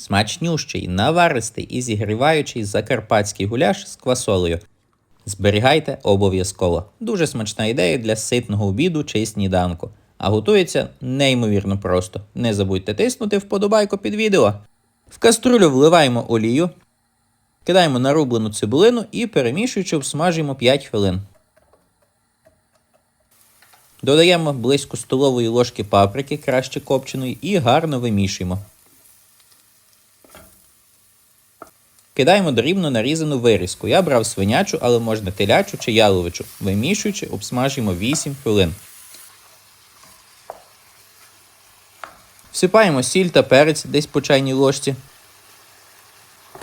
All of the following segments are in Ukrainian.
Смачнющий, наваристий і зігріваючий закарпатський гуляш з квасолею. Зберігайте обов'язково. Дуже смачна ідея для ситного обіду чи сніданку. А готується неймовірно просто. Не забудьте тиснути вподобайку під відео. В каструлю вливаємо олію, кидаємо нарублену цибулину і перемішуючи всмажуємо 5 хвилин. Додаємо близько столової ложки паприки, краще копченої, і гарно вимішуємо. Кидаємо дрібно нарізану вирізку. Я брав свинячу, але можна телячу чи яловичу. Вимішуючи, обсмажуємо 8 хвилин. Всипаємо сіль та перець десь по чайній ложці.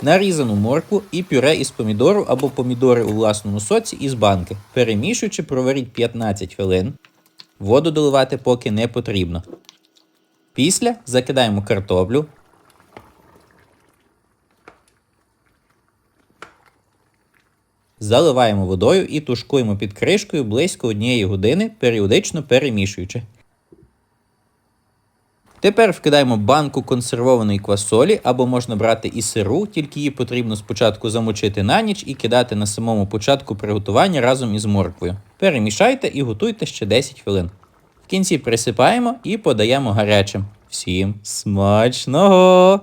Нарізану моркву і пюре із помідору або помідори у власному соці із банки. Перемішуючи, проваріть 15 хвилин. Воду доливати поки не потрібно. Після закидаємо картоплю. Заливаємо водою і тушкуємо під кришкою близько однієї години, періодично перемішуючи. Тепер вкидаємо банку консервованої квасолі, або можна брати і сиру, тільки її потрібно спочатку замочити на ніч і кидати на самому початку приготування разом із морквою. Перемішайте і готуйте ще 10 хвилин. В кінці присипаємо і подаємо гарячим. Всім смачного!